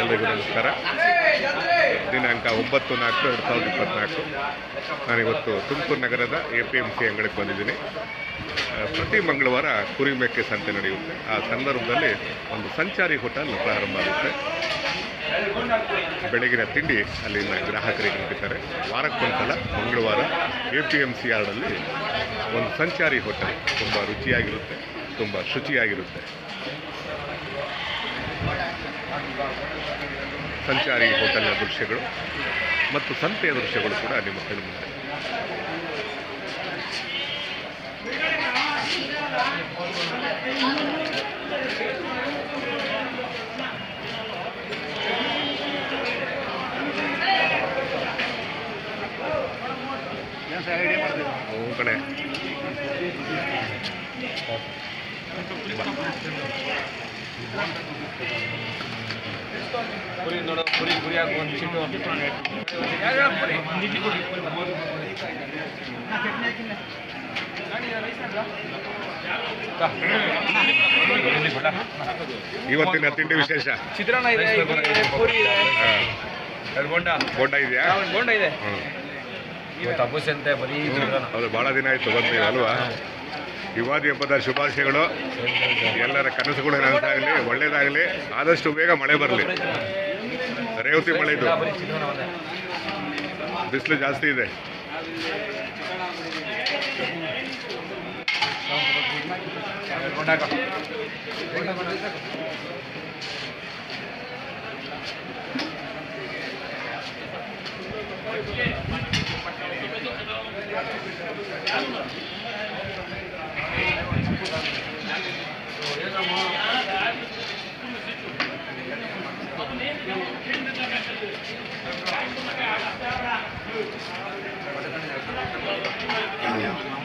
ಎಲ್ರಿಗೂ ನಮಸ್ಕಾರ. ದಿನಾಂಕ ಒಂಬತ್ತು ನಾಲ್ಕು, ಎರಡು ಸಾವಿರದ ಇಪ್ಪತ್ತ್ನಾಲ್ಕು ನಾನಿವತ್ತು ತುಮಕೂರು ನಗರದ ಎ ಪಿ ಎಂ ಸಿ ಅಂಗಡಿಗೆ ಬಂದಿದ್ದೀನಿ. ಪ್ರತಿ ಮಂಗಳವಾರ ಕುರಿಮೇಕೆ ಸಂತೆ ನಡೆಯುತ್ತೆ. ಆ ಸಂದರ್ಭದಲ್ಲಿ ಒಂದು ಸಂಚಾರಿ ಹೋಟೆಲ್ ಪ್ರಾರಂಭ ಆಗುತ್ತೆ. ಬೆಳಗಿನ ತಿಂಡಿ ಅಲ್ಲಿನ ಗ್ರಾಹಕರಿಗೆ ನೀಡಿದ್ದಾರೆ. ವಾರಕ್ಕೊಂದ್ಸಲ ಮಂಗಳವಾರ ಎ ಪಿ ಎಂ ಸಿ ಯಾರ್ಡಲ್ಲಿ ಒಂದು ಸಂಚಾರಿ ಹೋಟೆಲ್ ತುಂಬ ರುಚಿಯಾಗಿರುತ್ತೆ, ತುಂಬ ಶುಚಿಯಾಗಿರುತ್ತೆ. ಸಂಚಾರಿ ಹೋಟೆಲ್ನ ದೃಶ್ಯಗಳು ಮತ್ತು ಸಂತೆಯ ದೃಶ್ಯಗಳು ಕೂಡ ನಿಮ್ಮ ಕಣ್ಣು ಮುಂದೆ ಕಣೆ ಪುರಿ ನೋಡು ಪುರಿ ಪುರಿ ಹಾಕು ಒಂದು ಚಿಟ್ಟು ಕೊಡಿ ಇವತ್ತಿನ ತಿಂಡಿ ವಿಶೇಷ? ಚಿತ್ರಾನ್ನ ಇದೆ ಪೂರಿ ಇದೆ. ಬೋಂಡ. ಬೋಂಡ ಇದೆಯಾ? ಬೋಂಡ ಇದೆ. ಇವತ್ತು ಬರೀ ಅವರು ಭಾಳ ದಿನ ಆಯಿತು ಬಂದೀವಿ ಅಲ್ವಾ? ಯುಗಾದಿ ಹಬ್ಬದ ಶುಭಾಶಯಗಳು. ಎಲ್ಲರ ಕನಸುಗಳು ನನಸಾಗಲಿ ಒಳ್ಳೇದಾಗಲಿ. ಆದಷ್ಟು ಬೇಗ ಮಳೆ ಬರಲಿ. ರೇವತಿ ಮಳೆ ಇದು. ಬಿಸಿಲು ಜಾಸ್ತಿ ಇದೆ. Yeah.